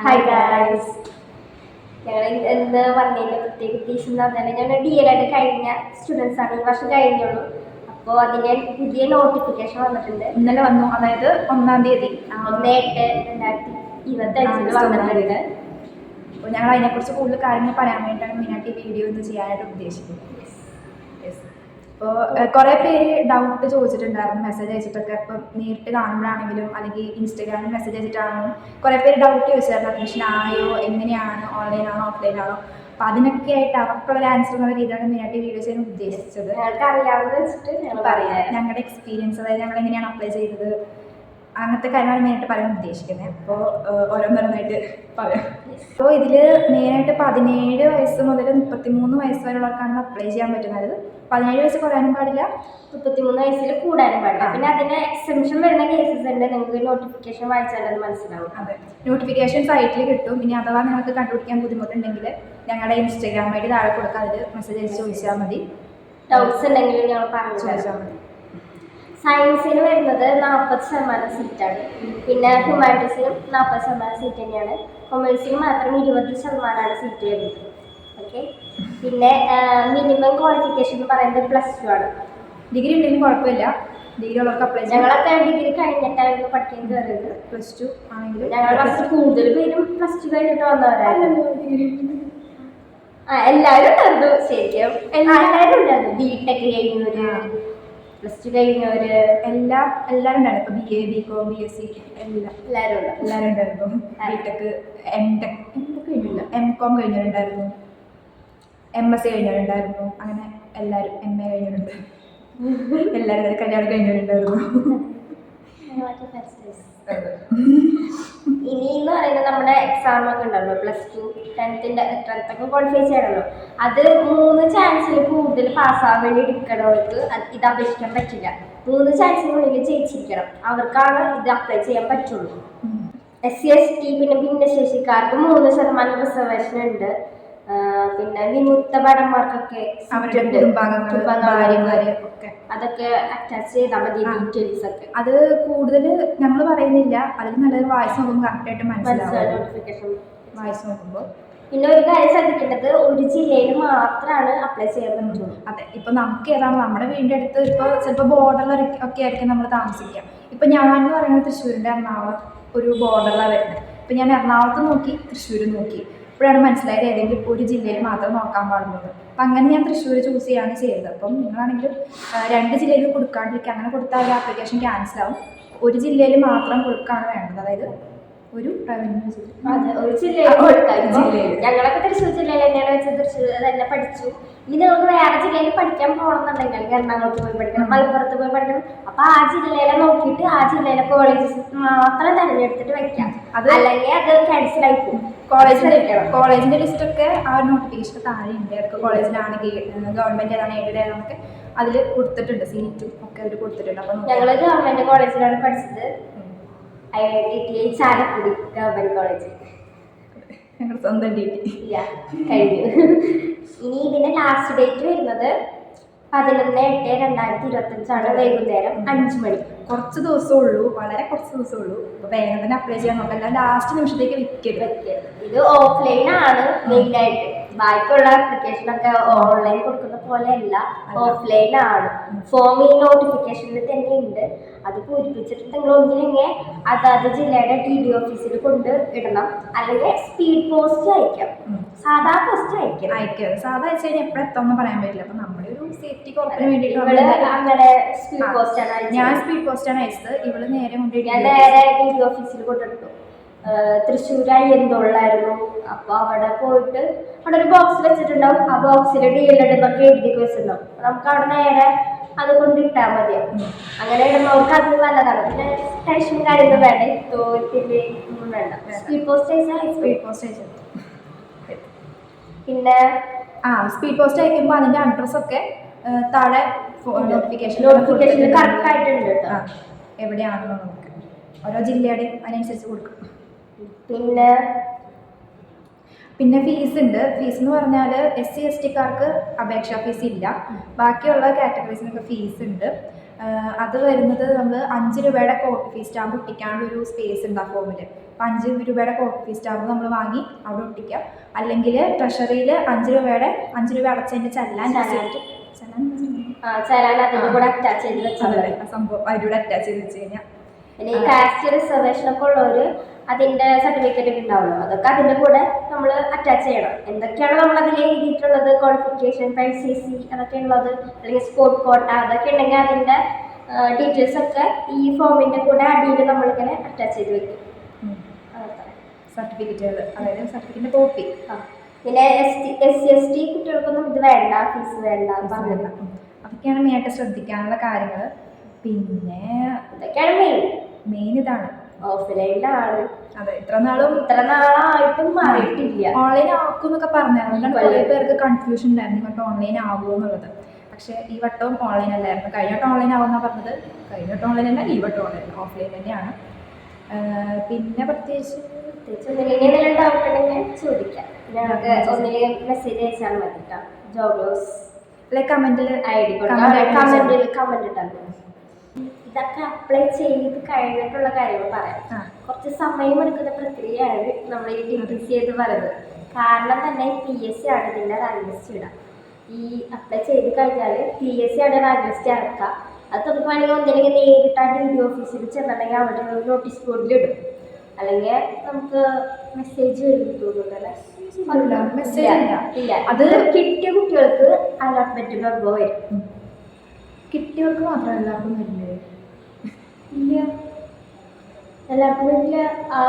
Hi guys ഞങ്ങൾ ഇന്ന് വന്നതിന്റെ പ്രത്യേക ഉദ്ദേശം എന്ന് പറഞ്ഞാൽ ഞങ്ങൾ ഡി എൽ ആയിട്ട് കഴിഞ്ഞ സ്റ്റുഡൻസ് ആണ്. ഈ വർഷം കഴിഞ്ഞുള്ളൂ. അപ്പോൾ അതിന്റെ പുതിയ നോട്ടിഫിക്കേഷൻ വന്നിട്ടുണ്ട്. ഇന്നലെ വന്നു. അതായത് ഒന്നാം തീയതി. ഒന്ന് എട്ട് രണ്ടായിരത്തി ഇരുപത്തി വന്നിട്ടുണ്ട്. അപ്പോൾ ഞങ്ങൾ അതിനെക്കുറിച്ച് കൂടുതൽ കാര്യങ്ങൾ പറയാൻ വേണ്ടിയിട്ടാണ് മെയിനായിട്ട് വീഡിയോ ഒന്ന് ചെയ്യാനായിട്ട് ഉദ്ദേശിക്കുന്നത്. അപ്പോൾ കുറേ പേര് ഡൗട്ട് ചോദിച്ചിട്ടുണ്ടായിരുന്നു. മെസ്സേജ് അയച്ചിട്ടൊക്കെ. ഇപ്പം നേരിട്ട് കാണുമ്പോഴാണെങ്കിലും അല്ലെങ്കിൽ ഇൻസ്റ്റാഗ്രാമിൽ മെസ്സേജ് അയച്ചിട്ടാണെങ്കിലും കുറേ പേര് ഡൗട്ട് ചോദിച്ചായിരുന്നു. അഡ്മിഷൻ ആയോ? എങ്ങനെയാണ്? ഓൺലൈൻ ആണോ? ഓഫ്ലൈൻ ആണോ? അപ്പൊ അതിനൊക്കെ ആയിട്ട് അവർക്കുള്ള ആൻസർ എന്നുള്ള രീതിയിലാണ് മെയിനായിട്ട് വീഡിയോ ചെയ്യാൻ ഉദ്ദേശിച്ചത്. ഞങ്ങൾക്ക് അറിയാവുന്നത് വെച്ചിട്ട് ഞങ്ങൾ പറയാം. ഞങ്ങളുടെ എക്സ്പീരിയൻസ് അതായത് ഞങ്ങൾ എങ്ങനെയാണ് അപ്ലൈ ചെയ്തത്? അങ്ങനത്തെ കാര്യമാണ് മെയിനായിട്ട് പറയാൻ ഉദ്ദേശിക്കുന്നത്. അപ്പോൾ ഓരോന്നോരോന്നായിട്ട് പറയാം. അപ്പോൾ ഇതിൽ മെയിനായിട്ട് പതിനേഴ് വയസ്സ് മുതൽ മുപ്പത്തിമൂന്ന് വയസ്സ് വരെയുള്ളവർക്കാണ് അപ്ലൈ ചെയ്യാൻ പറ്റുന്നത്. പതിനേഴ് വയസ്സ് കുറയാനും പാടില്ല. മുപ്പത്തിമൂന്ന് വയസ്സിൽ കൂടാനും പാടില്ല. പിന്നെ അതിന് എക്സംഷൻ വരുന്ന കേസസ് ഉണ്ട്. നിങ്ങൾക്ക് നോട്ടിഫിക്കേഷൻ വായിച്ചാൽ അത് മനസ്സിലാവും. അതെ. നോട്ടിഫിക്കേഷൻ സൈറ്റിൽ കിട്ടും. ഇനി അഥവാ നിങ്ങൾക്ക് കണ്ടുപിടിക്കാൻ ബുദ്ധിമുട്ടുണ്ടെങ്കിൽ ഞങ്ങളുടെ ഇൻസ്റ്റാഗ്രാം ഐ ഡി താഴെ കൊടുക്കുക അതിൽ മെസ്സേജ് അയച്ച് ചോദിച്ചാൽ മതി. ഡൗട്ട്സ് ഉണ്ടെങ്കിൽ ഞങ്ങൾ പറഞ്ഞു ചോദിച്ചാൽ മതി. സയൻസിന് വരുന്നത് നാൽപ്പത് ശതമാനം സീറ്റാണ്. പിന്നെ ഹ്യൂമാനിറ്റീസിനും നാൽപ്പത് ശതമാനം സീറ്റ് തന്നെയാണ്. കൊമേഴ്സിന് മാത്രം ഇരുപത് ശതമാനമാണ് സീറ്റ് വരുന്നത്. ഓക്കെ പിന്നെ മിനിമം ക്വാളിഫിക്കേഷൻ എന്ന് പറയുന്നത് പ്ലസ് ടു ആണ്. ഡിഗ്രി ഉണ്ടെങ്കിലും കുഴപ്പമില്ല. ഡിഗ്രി ഉള്ളവർക്ക് അപ്ലൈ ഞങ്ങളൊക്കെ ഡിഗ്രി കഴിഞ്ഞിട്ടായിരുന്നു പഠിക്കാൻ കയറിയത്. പ്ലസ് ടു ആണെങ്കിലും. ഞങ്ങൾ ക്ലാസ്സിൽ കൂടുതൽ പേരും പ്ലസ് ടു കഴിഞ്ഞിട്ട് വന്നവരായിരുന്നു. ആ എല്ലാവരും ഉണ്ടായിരുന്നു. ശരിക്കും എല്ലാവരും ഉണ്ടായിരുന്നു. ബി ടെക് കഴിഞ്ഞവര് പ്ലസ് ടു കഴിഞ്ഞവര് എല്ലാം എല്ലാവരും ഉണ്ടായിരുന്നു B A B com B S C എല്ലാം എല്ലാവരും ഉണ്ട് എല്ലാവരും ഉണ്ടായിരുന്നു. ബിടെക് എം ടെക് കഴിഞ്ഞില്ല എം കോം കഴിഞ്ഞവരുണ്ടായിരുന്നു. എം എസ് സി കഴിഞ്ഞവരുണ്ടായിരുന്നു. അങ്ങനെ എല്ലാവരും എം എ കഴിഞ്ഞവരുണ്ടായിരുന്നു. എല്ലാവരും കല്യാണം കഴിഞ്ഞവരുണ്ടായിരുന്നു. ഇനി എന്ന് പറയുന്നത് നമ്മുടെ എക്സാം ഒക്കെ ഉണ്ടല്ലോ പ്ലസ് ടു ടെൻത്തിന്റെ ടെൻത്ത് ഒക്കെ ക്വാളിഫൈ ചെയ്യണമല്ലോ അത് മൂന്ന് ചാൻസിൽ കൂടുതൽ പാസ്സാവാൻ വേണ്ടി എടുക്കണവർക്ക് ഇത് അപേക്ഷിക്കാൻ പറ്റില്ല. മൂന്ന് ചാൻസിനുള്ളിൽ ജയിച്ചിരിക്കണം. അവർക്കാണ് ഇത് അപ്ലൈ ചെയ്യാൻ പറ്റുള്ളൂ. എസ് സി എസ് ടി പിന്നെ ഭിന്നശേഷിക്കാർക്ക് മൂന്ന് ശതമാനം റിസർവേഷൻ ഉണ്ട്. പിന്നെ വിമുക്ത ഭടന്മാർക്കൊക്കെ അവരുടെ. കുടുംബാംഗങ്ങൾ ഒക്കെ അതൊക്കെ അറ്റാച്ച് ചെയ്താൽ മതി. ഡീറ്റെയിൽസ് ഒക്കെ. അത് കൂടുതൽ നമ്മൾ പറയുന്നില്ല. അതിൽ നല്ലൊരു വായിസ് നോക്കുമ്പോൾ കറക്റ്റായിട്ട് മനസ്സിലാവും. മനസ്സിലാവും നോട്ടിഫിക്കേഷൻ വായിസ് നോക്കുമ്പോൾ പിന്നെ ഒരു കാര്യം ശ്രദ്ധിക്കേണ്ടത് ഒരു ജില്ലയിൽ മാത്രമാണ് അപ്ലൈ ചെയ്യാൻ പറ്റുള്ളൂ അതെ. ഇപ്പൊ നമുക്ക് ഏതാണ്? നമ്മുടെ വീടിന്റെ അടുത്ത് ഇപ്പൊ ചിലപ്പോൾ ബോർഡറിൽ ഒക്കെ ആയിരിക്കും നമ്മൾ താമസിക്കുക. ഇപ്പൊ ഞാൻ എന്ന് പറയുന്നത് തൃശ്ശൂരിന്റെ എറണാകുളം ഒരു ബോർഡറിലാണ് വരുന്നത്. ഇപ്പൊ ഞാൻ എറണാകുളത്ത് നോക്കി തൃശ്ശൂർ നോക്കി. ഇപ്പോഴാണ് മനസ്സിലായത് ഏതെങ്കിലും ഒരു ജില്ലയിൽ മാത്രം നോക്കാൻ പാടുള്ളത്. അപ്പം അങ്ങനെ ഞാൻ തൃശ്ശൂർ ചൂസ് ചെയ്യാണ് ചെയ്തത്. അപ്പം നിങ്ങളാണെങ്കിലും രണ്ട് ജില്ലയിൽ കൊടുക്കാണ്ടിരിക്കുക അങ്ങനെ കൊടുത്താൽ ആപ്ലിക്കേഷൻ ക്യാൻസൽ ആവും. ഒരു ജില്ലയിൽ മാത്രം കൊടുക്കുകയാണ് വേണ്ടത്. അതായത് ഒരു റവന്യൂ. ഞങ്ങളൊക്കെ തൃശ്ശൂർ ജില്ലയിൽ തന്നെയാണ് വെച്ചത്. തൃശ്ശൂർ തന്നെ പഠിച്ചു. ഇനി നിങ്ങൾക്ക് വേറെ ജില്ലയിൽ പഠിക്കാൻ പോകണമെന്നുണ്ടെങ്കിൽ എറണാകുളത്ത് പോയി പഠിക്കണം മലപ്പുറത്ത് പോയി പഠിക്കണം. അപ്പൊ ആ ജില്ലയിലെ നോക്കിയിട്ട് ആ ജില്ലയിലെ കോളേജസ് മാത്രം തിരഞ്ഞെടുത്തിട്ട് വെക്കാം. അല്ലെങ്കിൽ അത് ക്യാൻസൽ ആയി പോകും കോളേജിന്റെ ലിസ്റ്റ് ഒക്കെ. ആ ഒരു നോട്ടിഫിക്കേഷൻ താഴെയുണ്ട് ഉണ്ട്. ഏതൊക്കെ കോളേജിലാണെങ്കിൽ ഗവൺമെന്റ് ഏതാണ് എയ്ഡഡ് നമുക്ക് അതിൽ കൊടുത്തിട്ടുണ്ട്. സീറ്റും ഒക്കെ അവർ കൊടുത്തിട്ടുണ്ട്. അപ്പം ഞങ്ങൾ ഗവൺമെന്റ് കോളേജിലാണ് പഠിച്ചത്. I I T T Chalakudy government college ഞങ്ങളുടെ സ്വന്തം ഡി ടി കഴിഞ്ഞു. ഇനി ഇതിന്റെ ലാസ്റ്റ് ഡേറ്റ് വരുന്നത് പതിനൊന്ന് എട്ട് രണ്ടായിരത്തി ഇരുപത്തഞ്ചാണ് വൈകുന്നേരം അഞ്ച് മണി. കുറച്ച് ദിവസമേ ഉള്ളൂ വളരെ കുറച്ച് ദിവസമേ ഉള്ളൂ അപ്പോൾ വേഗം തന്നെ അപ്ലൈ ചെയ്യാൻ നോക്കാം. ലാസ്റ്റ് നിമിഷത്തേക്ക് വിൽക്കരുത് ഇത് ഓഫ്ലൈൻ ആണ് മെയിൻ ആയിട്ട്. ബാക്കിയുള്ള ആപ്ലിക്കേഷൻ ഒക്കെ ഓൺലൈൻ കൊടുക്കുന്ന പോലെ അല്ല ഓഫ്ലൈൻ ആണ്. ഫോമിൽ നോട്ടിഫിക്കേഷനിൽ തന്നെ ഉണ്ട്. അത് പൂരിപ്പിച്ചിട്ട് നിങ്ങൾ ഒന്നില്ലെങ്കിൽ അതാത് ജില്ലയുടെ ടി ഡി ഓഫീസിൽ കൊണ്ട് ഇടണം. അല്ലെങ്കിൽ സ്പീഡ് പോസ്റ്റ് അയക്കാം. സാധാ പോസ്റ്റ് അയക്കാം. അയക്കാം. സാധാ അയച്ചു കഴിഞ്ഞാൽ എപ്പോഴും എത്താമെന്ന് പറയാൻ പറ്റില്ല. അപ്പൊ നമ്മുടെ ഒരു സേഫ്റ്റി ഉറപ്പിന് വേണ്ടിയിട്ട് അങ്ങനെ സ്പീഡ് പോസ്റ്റ് ആണ്. ഞാൻ സ്പീഡ് പോസ്റ്റ് ആണ് അയച്ചത്. ഇവൾ നേരെ കൊണ്ട് ഞാൻ നേരെ ഡി ഡി ഓഫീസിൽ കൊണ്ടിട്ടു. തൃശ്ശൂരായി അയ്യന്തോളായിരുന്നു അപ്പൊ അവിടെ പോയിട്ട് അവിടെ ഒരു ബോക്സ് വെച്ചിട്ടുണ്ടാവും. ആ ബോക്സിൽ ഡി എൽ എഡ് എന്നൊക്കെ എഴുതി വെച്ചിട്ടുണ്ടാവും. നമുക്ക് അവിടെ നേരെ അത് കൊണ്ട് ഇട്ടാൽ മതിയാവും അങ്ങനെ ഇടുന്നവർക്ക് അത് നല്ലതാണ്. പിന്നെ ടെൻഷൻ കാര്യമൊന്നും വേണ്ട. തോറ്റിൽ ഒന്നും വേണ്ട. സ്പീഡ് പോസ്റ്റേജ് സ്പീഡ് പോസ്റ്റേജ് പിന്നെ ആ സ്പീഡ് പോസ്റ്റ് അയക്കുമ്പോൾ അതിന്റെ അഡ്രസ് ഒക്കെ താഴെ നോട്ടിഫിക്കേഷൻ നോട്ടിഫിക്കേഷൻ കറക്റ്റ് ആയിട്ടുണ്ട് കേട്ടോ. എവിടെയാണെന്ന് നമുക്ക് ഓരോ ജില്ലയുടെയും അതിനനുസരിച്ച് കൊടുക്കും. പിന്നെ പിന്നെ ഫീസ് ഉണ്ട്. ഫീസ് എന്ന് പറഞ്ഞാൽ എസ് സി എസ് ടിക്കാർക്ക് അപേക്ഷാ ഫീസ് ഇല്ല. ബാക്കിയുള്ള കാറ്റഗറീസിനൊക്കെ ഫീസ് ഉണ്ട്. അത് വരുന്നത് നമ്മൾ അഞ്ച് രൂപയുടെ കോപ്പി ഫീസ് സ്റ്റാമ്പ് ഒട്ടിക്കാനുള്ള ഒരു സ്പേസ് ഉണ്ട് ആ ഫോമിൽ അപ്പം അഞ്ച് രൂപയുടെ കോപ്പി ഫീസ് സ്റ്റാമ്പ് നമ്മൾ വാങ്ങി അവിടെ ഒട്ടിക്കാം. അല്ലെങ്കിൽ ട്രഷറിയിൽ അഞ്ച് രൂപയുടെ അഞ്ച് രൂപ അടച്ചതിന്റെ ചെല്ലാൻ ചലാൻ. ചലാൻ കൂടെ അറ്റാച്ച് ചെയ്ത് വെച്ചാൽ സംഭവം അതിലൂടെ അറ്റാച്ച് ചെയ്ത് വെച്ച് കഴിഞ്ഞാൽ പിന്നെ കാസ്റ്റ് റിസർവേഷൻ ഒക്കെ ഉള്ളവര് അതിന്റെ സർട്ടിഫിക്കറ്റ് ഒക്കെ ഉണ്ടാവുമല്ലോ. അതൊക്കെ അതിന്റെ കൂടെ നമ്മൾ അറ്റാച്ച് ചെയ്യണം. എന്തൊക്കെയാണ് നമ്മൾ അതിൽ എഴുതിയിട്ടുള്ളത്? ക്വാളിഫിക്കേഷൻ ഫൈവ് സി സി അതൊക്കെ ഉള്ളത് അല്ലെങ്കിൽ സ്പോർട്ട് കോട്ട അതൊക്കെ ഉണ്ടെങ്കിൽ അതിന്റെ ഡീറ്റെയിൽസ് ഒക്കെ ഈ ഫോമിന്റെ കൂടെ അടിയിൽ നമ്മളിങ്ങനെ അറ്റാച്ച് ചെയ്ത് വെക്കും. സർട്ടിഫിക്കറ്റുകൾ അതായത് സർട്ടിഫിക്കറ്റിന്റെ കോപ്പി പിന്നെ S T S C S T കുട്ടികൾക്കൊന്നും ഇത് വേണ്ട ഫീസ് വേണ്ട പറഞ്ഞില്ല അതൊക്കെയാണ് മെയിനായിട്ട് ശ്രദ്ധിക്കാനുള്ള കാര്യങ്ങൾ പിന്നെ ഇതൊക്കെയാണ് മെയിൻ മെയിൻ ഇതാണ്. ഓഫ്ലൈനിലാണ്. അതെ ഇത്ര നാളും ഇത്ര നാളായിട്ടും മാറിയിട്ടില്ല. ഓൺലൈൻ ആക്കും എന്നൊക്കെ പറഞ്ഞായിരുന്നു കുറേ പേർക്ക് കൺഫ്യൂഷൻ ഉണ്ടായിരുന്നു ഇങ്ങോട്ട് ഓൺലൈൻ ആകുമോ എന്നുള്ളത്. പക്ഷേ ഈ വട്ടവും ഓൺലൈൻ അല്ലായിരുന്നു. കഴിഞ്ഞ വട്ടം ഓൺലൈൻ ആവുമെന്നാണ് പറഞ്ഞത്. കഴിഞ്ഞ വട്ടം ഓൺലൈൻ അല്ല ഈ വട്ടം ഓൺലൈൻ ഓഫ്ലൈൻ തന്നെയാണ്. പിന്നെ പ്രത്യേകിച്ച് പ്രത്യേകിച്ച് ഒന്നില്ലെങ്കിൽ എന്തെങ്കിലും ഡൗട്ട് ഉണ്ടെങ്കിൽ ചോദിക്കാം. ഞങ്ങൾക്ക് ഒന്നില്ലെങ്കിൽ മെസ്സേജ് അയച്ചാൽ മതി കേട്ടോ. ജോഗ്ലോസ് ലൈക്ക് കമന്റിൽ ഐ ഡി കമന്റിൽ കമന്റ് ഇട്ടാൽ മതി. ഇതൊക്കെ അപ്ലൈ ചെയ്ത് കഴിഞ്ഞിട്ടുള്ള കാര്യങ്ങൾ പറയാം. കുറച്ച് സമയമെടുക്കുന്ന പ്രക്രിയയാണ് നമ്മൾ ഈ ടി ടി സി എന്ന് പറയുന്നത്. കാരണം തന്നെ പി എസ് സി ആണ് ഇതിന്റെ റാങ്ക് ലിസ്റ്റ് ഇടാം. ഈ അപ്ലൈ ചെയ്ത് കഴിഞ്ഞാൽ പി എസ് സി ആണ് റാങ്ക് ലിസ്റ്റ് ഇറക്കുക. അത് നമുക്ക് വേണമെങ്കിൽ ഒന്നില്ലെങ്കിൽ നേരിട്ടായിട്ട് ഡി ഓഫീസിൽ ചെന്നിട്ടുണ്ടെങ്കിൽ അവിടെ നോട്ടീസ് ബോർഡിൽ ഇടും. അല്ലെങ്കിൽ നമുക്ക് മെസ്സേജ് വരും തോന്നുന്നുണ്ടല്ലേ അല്ല, message ഇല്ല. ഇല്ല. അത് കിട്ടിയ കുട്ടികൾക്ക് അലോട്ട്മെന്റ് മെമ്പോ വരും. കിട്ടിയവർക്ക് മാത്രം എല്ലാവർക്കും വരില്ലേ എല്ലാവർക്കും വരില്ല ആ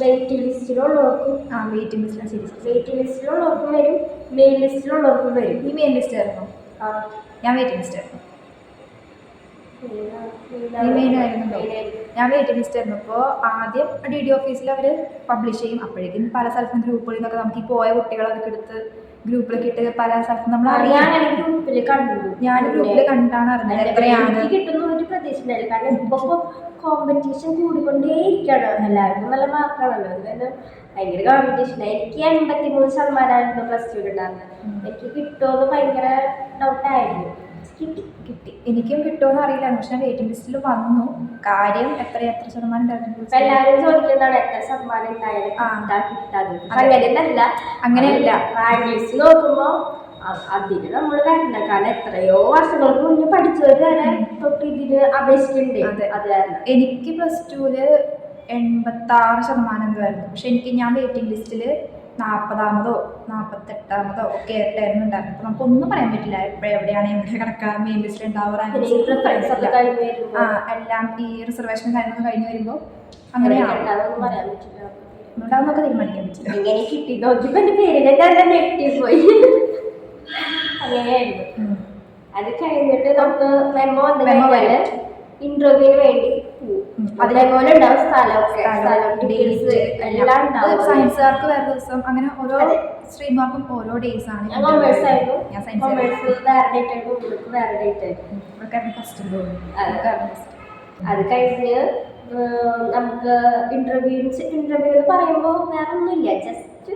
വെയിറ്റ് ലിസ്റ്റിലുള്ളവർക്കും ആ വെയിറ്റിംഗ് ലിസ്റ്റിലാണ് ശരി ശരി. വെയിറ്റ് ലിസ്റ്റിലുള്ളവർക്കും വരും മെയിൻ ലിസ്റ്റിലുള്ളവർക്കും വരും. നീ മെയിൻ ലിസ്റ്റ് ആയിരുന്നു? ആ, ഞാൻ വെയിറ്റിംഗ് ലിസ്റ്റ് ആയിരുന്നു. നീ മെയിൻ ആയിരുന്നല്ലോ. ഞാൻ വെയിറ്റിംഗ് ലിസ്റ്റ് ആയിരുന്നു. അപ്പോൾ ആദ്യം ഡി ഡി ഓഫീസിൽ അവർ പബ്ലിഷ് ചെയ്യും. അപ്പോഴേക്കും പല സ്ഥലത്തും ഗ്രൂപ്പുകളിൽ നിന്നൊക്കെ നമുക്ക് ഈ പോയ കുട്ടികളൊക്കെ എടുത്ത് ഗ്രൂപ്പിലൊക്കെ ഇട്ട് പല സ്ഥലത്തും നമ്മൾ ആ, അറിയാം. ഞാൻ അങ്ങനെ ഗ്രൂപ്പിൽ കണ്ടു ഞാൻ ഗ്രൂപ്പിൽ കണ്ടാണ് അറിഞ്ഞത്. എത്രയാണ് കിട്ടുന്ന ഒരു കാരണം ഇപ്പൊ കോമ്പറ്റീഷൻ കൂടിക്കൊണ്ടേയിരിക്കണം എല്ലാവർക്കും നല്ല മാർക്കാണല്ലോ. ഭയങ്കര കോമ്പറ്റീഷൻ എനിക്ക് എൺപത്തി മൂന്ന് ശതമാനമായിരുന്നു പ്ലസ് ടു ഉണ്ടാകുന്നത് എനിക്ക് കിട്ടുമെന്ന് ഭയങ്കര ഡൗട്ടായിരുന്നു കിട്ടി കിട്ടി. എനിക്കും കിട്ടുമെന്ന് അറിയില്ല. പക്ഷെ വെയിറ്റിംഗ് ലിസ്റ്റിൽ വന്നു. കാര്യം എത്ര എത്ര ശതമാനം എല്ലാവരും ചോദിക്കുന്നതാണ് എത്ര ശതമാനം. അങ്ങനെയല്ല. അങ്ങനെയല്ല. റാങ്ക് ലിസ്റ്റ് നോക്കുമ്പോ അതിന് നമ്മൾ വരണം കാരണം എത്രയോ വർഷങ്ങൾക്ക് മുന്നേ പഠിച്ചവര് വരെ തൊട്ട് ഇതിന് അപേക്ഷിക്കുന്നുണ്ട് അതെ. എനിക്ക് പ്ലസ് ടുവിൽ എൺപത്താറ് ശതമാനം എന്തായിരുന്നു പക്ഷെ എനിക്ക് ഞാൻ വെയിറ്റിംഗ് ലിസ്റ്റിൽ നാൽപ്പതാമതോ നാൽപ്പത്തെട്ടാമതോ ഒക്കെ ആയിട്ടായിരുന്നു ഉണ്ടായിരുന്നത്. അപ്പോൾ നമുക്കൊന്നും പറയാൻ പറ്റില്ല. എപ്പോഴും എവിടെയാണ് എവിടെ കിടക്കുക മെയിൻ ലിസ്റ്റിൽ ഉണ്ടാവുക ആ എല്ലാം ഈ റിസർവേഷൻ കാര്യങ്ങളൊക്കെ കഴിഞ്ഞ് വരുമ്പോൾ അങ്ങനെയാണ് ഉണ്ടാവുന്നൊക്കെ തീരുമാനിക്കാൻ പറ്റില്ല. എങ്ങനെ കിട്ടി? നോക്കിയപ്പോ എന്റെ പേരിനെ തന്നെ ഞെട്ടിപ്പോയി അങ്ങനെയായിരുന്നു ഉം. അത് കഴിഞ്ഞിട്ട് നമുക്ക് മെമ്മോ വന്നു കഴിഞ്ഞാൽ ഇന്റർവ്യൂവിന് വേണ്ടി പോകും ഉം. അത് മെമ്മോയിൽ ഉണ്ടാവും സ്ഥലമൊക്കെ സ്ഥലം, സ്ഥലം എല്ലാം. ഉണ്ടാവും സയൻസുകാർക്ക് വേറെ ദിവസം അങ്ങനെ ഓരോ. സ്ട്രീമാർക്കും ഓരോ ഡേയ്സ് ആണ് ഞാൻ കോമേഴ്സ് ആയിരുന്നു. ഞാൻ സയൻസ് കൊമേഴ്സ് വേറെ ഡേറ്റ് ആയിരുന്നു ഇവർക്ക് വേറെ ഡേറ്റ് ആയിരുന്നു ഫസ്റ്റ് അതെ. കഴിഞ്ഞ് നമുക്ക് ഇന്റർവ്യൂസ് ഇന്റർവ്യൂ എന്ന് പറയുമ്പോൾ വേറെ ഒന്നുമില്ല. ജസ്റ്റ്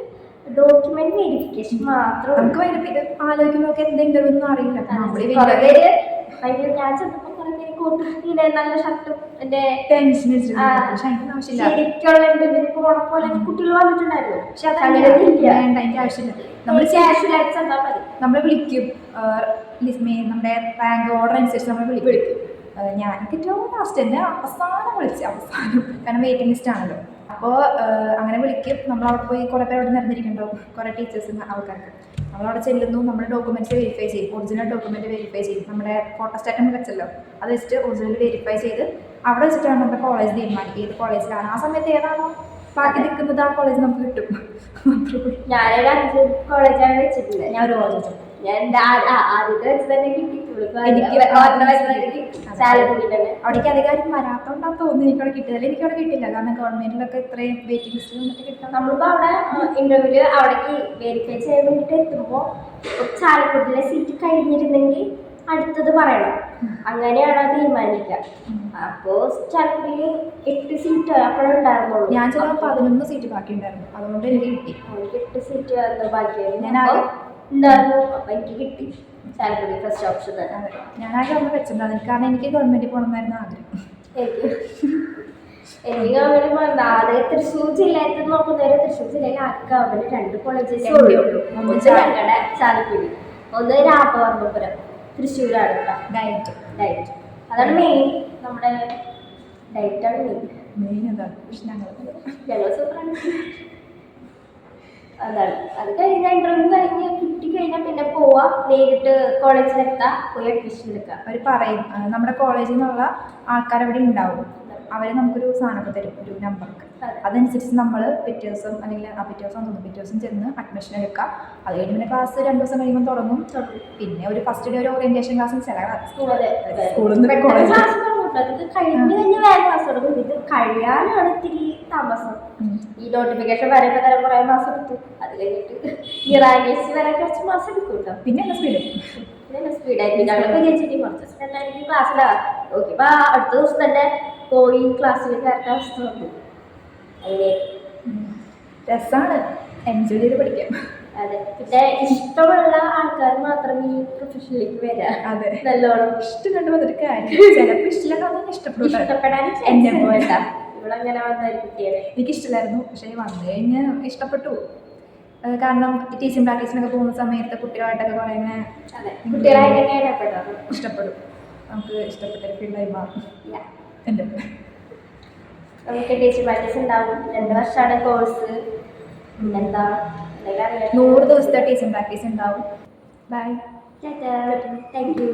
ഡോക്യുമെന്റ് വെരിഫിക്കേഷൻ മാത്രം നമുക്ക് ആലോചിക്കുമ്പോൾ എന്താ ഇന്റർവ്യൂ ഒന്നും അറിയില്ല. ഞാൻ ചെന്നപ്പോ കുറെ പേര് കോട്ടും ഇങ്ങനെ നല്ല ഷർട്ടും എന്റെ ശരിക്കുള്ള പോണ പോലെ കുട്ടികൾ വന്നിട്ടുണ്ടായിരുന്നു. പക്ഷെ അതിന്റെ ആവശ്യമില്ല. നമ്മൾ നമ്മൾ കാഷ്വൽ ആയിട്ട് ചെന്നാൽ മതി. നമ്മൾ വിളിക്കും. ലിസ്മേ നമ്മുടെ റാങ്ക് ഓർഡർ അനുസരിച്ച് നമ്മൾ വിളിക്കും. ഞാൻ ഏറ്റവും ലാസ്റ്റ് തന്നെ അവസാനം വിളിച്ച്. അവസാനം. കാരണം വെയിറ്റിംഗ് ലിസ്റ്റ് ആണല്ലോ. അപ്പോൾ അങ്ങനെ വിളിക്കും. നമ്മൾ അവിടെ പോയി കുറേ പേര് അവിടെ നിറഞ്ഞിരിക്കുന്നുണ്ടോ കുറേ ടീച്ചേഴ്സും ആൾക്കാർക്ക് നമ്മളവിടെ ചെല്ലുന്നു. നമ്മുടെ ഡോക്യുമെന്റ്സ് വെരിഫൈ ചെയ്യും. ഒറിജിനൽ ഡോക്യുമെന്റ് വെരിഫൈ ചെയ്യും. നമ്മുടെ ഫോട്ടോ സ്റ്റാറ്റം വെച്ചല്ലോ. അത് വെച്ചിട്ട് ഒറിജിനൽ വെരിഫൈ ചെയ്ത് അവിടെ വെച്ചിട്ടാണ് നമ്മുടെ കോളേജ് തീരുമാനിക്കുക ഏത് കോളേജിലാണ് ആ സമയത്ത് ഏതാണോ ബാക്കി നിൽക്കുന്നത് ആ കോളേജ് നമുക്ക് കിട്ടും. ഞാനൊരു അഞ്ച് കോളേജാണ് വെച്ചിട്ടുള്ളത്. ഞാൻ ഒരു കോളേജ് ഞാൻ ആദ്യത്തെ വെച്ച് തന്നെ കിട്ടിയിട്ടുള്ളൂ. കിട്ടി അവിടേക്ക് അധികാരം വരാത്തോണ്ടാ തോന്നുന്നു എനിക്ക് അവിടെ കിട്ടിയത് എനിക്ക് അവിടെ കിട്ടില്ല കാരണം ഗവൺമെന്റിലൊക്കെ ഇത്രയും വെയിറ്റിംഗ് ലിസ്റ്റിൽ വന്നിട്ട് കിട്ടാൻ നമ്മളിപ്പോ അവിടെ ഇന്റർവ്യൂൽ അവിടേക്ക് വെരിഫൈ ചെയ്യാൻ വേണ്ടിട്ട് എത്തുമ്പോ ചാലക്കുടിയിലെ സീറ്റ് കഴിഞ്ഞിരുന്നെങ്കിൽ അടുത്തത് പറയണം. അങ്ങനെയാണ് തീരുമാനിക്കുക. അപ്പോ ചാലക്കുടിയിൽ എട്ട് സീറ്റ് അപ്പോഴേ ഉണ്ടായിരുന്നുള്ളൂ. ഞാൻ ചിലപ്പോൾ പതിനൊന്ന് സീറ്റ് ബാക്കി ഉണ്ടായിരുന്നു അതുകൊണ്ട് എനിക്ക് കിട്ടി. എട്ട് സീറ്റ് ബാക്കിയായിരുന്നു. ഞാൻ ഉണ്ടായിരുന്നു അപ്പൊ എനിക്ക് കിട്ടി. സാലറി ഫസ്റ്റ് ഓപ്ഷൻ തന്നെ. ഞാനാകെ അവിടെ വെച്ചിട്ടുണ്ടായിരുന്നു കാരണം എനിക്ക് ഗവൺമെന്റിൽ പോകണമെന്നായിരുന്നു ആഗ്രഹം. എനിക്ക് ഗവൺമെന്റ് പോകണ്ട ആദ്യം തൃശ്ശൂർ ജില്ലയിൽ നോക്കുന്നവര് തൃശ്ശൂർ ജില്ലയിൽ ആകെ ഗവൺമെന്റ് രണ്ട് കോളേജസ് ഉള്ളൂ. ഒന്ന് ഞങ്ങളുടെ ചാലക്കുടി. ഒന്ന് രാമവർമ്മപുരം തൃശ്ശൂരാണ് കേട്ടോ ഡയറ്റ് ഡയറ്റ് അതാണ് മെയിൻ നമ്മുടെ ഡയറ്റാണ് മെയിൻ മെയിൻ അതാണ് ഞങ്ങൾ സൂപ്പറാണ് അതാണ്. അത് കഴിഞ്ഞ ഇന്റർവ്യൂ കഴിഞ്ഞ് കിട്ടി കഴിഞ്ഞാൽ പിന്നെ പോവാ. നേരിട്ട് കോളേജിലെത്താം പോയി അഡ്മിഷൻ എടുക്കാം. അവർ പറയും നമ്മുടെ കോളേജിൽ നിന്നുള്ള ആൾക്കാർ അവിടെ ഉണ്ടാവും. അവർ നമുക്കൊരു സാധനമൊക്കെ തരും ഒരു നമ്പറൊക്കെ അതെ. അതനുസരിച്ച് നമ്മൾ പിറ്റേ ദിവസം അല്ലെങ്കിൽ ആ പിറ്റേ ദിവസം തോന്നുന്നു പിറ്റേ ദിവസം ചെന്ന് അഡ്മിഷൻ എടുക്കാം. അത് കഴിഞ്ഞ് പിന്നെ ക്ലാസ് രണ്ട് ദിവസം കഴിയുമ്പോൾ തുടങ്ങും. പിന്നെ ഒരു ഫസ്റ്റ് ഡേ ഒരു ഓറിയന്റേഷൻ ക്ലാസ് ചില. സ്കൂളിൽ നിന്ന് കോളേജ് കേട്ടോ. ഇത് കഴിഞ്ഞ് കഴിഞ്ഞ് വേറെ മാസം തുടങ്ങും ഇത് കഴിയാനാണ് ഇത്തിരി താമസം. ഈ നോട്ടിഫിക്കേഷൻ വരെ തന്നെ കുറെ മാസം എടുത്തു. അത് കഴിഞ്ഞിട്ട് ഈ റാങ്കേഴ്സ് വരാൻ കുറച്ച് മാസം എടുക്കും കേട്ടോ. പിന്നെ എന്താ സ്പീഡ് പിന്നെ സ്പീഡായിട്ട് ഞങ്ങളൊക്കെ വിചാരിച്ചിട്ട് കുറച്ച് എനിക്ക് ക്ലാസ്സിലാണ് ഓക്കെ അപ്പൊ അടുത്ത ദിവസം തന്നെ പോയി ക്ലാസ്സിൽ കയറേണ്ട അവസ്ഥ വന്നു. അങ്ങനെ രസമാണ് എൻജോയ് ചെയ്ത് പഠിക്കാം. അതെ. പിന്നെ ഇഷ്ടമുള്ള ആൾക്കാർ മാത്രം ഈ പ്രൊഫഷനിലേക്ക് വരാം. അതെ. നല്ലോണം. ഇഷ്ടം കണ്ടു വന്നിട്ട് കാര്യം ചിലപ്പോൾ ഇഷ്ടമില്ലാതെ ഇഷ്ടപ്പെടും ഇഷ്ടപ്പെടാൻ എന്നെ. ഉണ്ട്. ഇവളങ്ങനെ വന്ന കുട്ടിയാണ് എനിക്ക് ഇഷ്ടമില്ലായിരുന്നു. പക്ഷേ വന്നു കഴിഞ്ഞ് ഇഷ്ടപ്പെട്ടു. കാരണം ടീച്ചിങ് പ്രാക്ടീസിനൊക്കെ പോകുന്ന സമയത്ത് കുട്ടികളായിട്ടൊക്കെ കുറേ ഇങ്ങനെ കുട്ടികളായിട്ടൊക്കെ ഇടപെടാറ് ഇഷ്ടപ്പെടും. നമുക്ക് ഇഷ്ടപ്പെട്ട ഫീൽഡായി മാറും. എന്റെ നമുക്ക് ടീച്ചിങ് പ്രാക്ടീസ് ഉണ്ടാവും. രണ്ട് വർഷമാണ് കോഴ്സ് പിന്നെന്താ? നൂറ് ദിവസത്തെ ടീച്ചിങ് പ്രാക്ടീസ് ഉണ്ടാവും. Bye thank you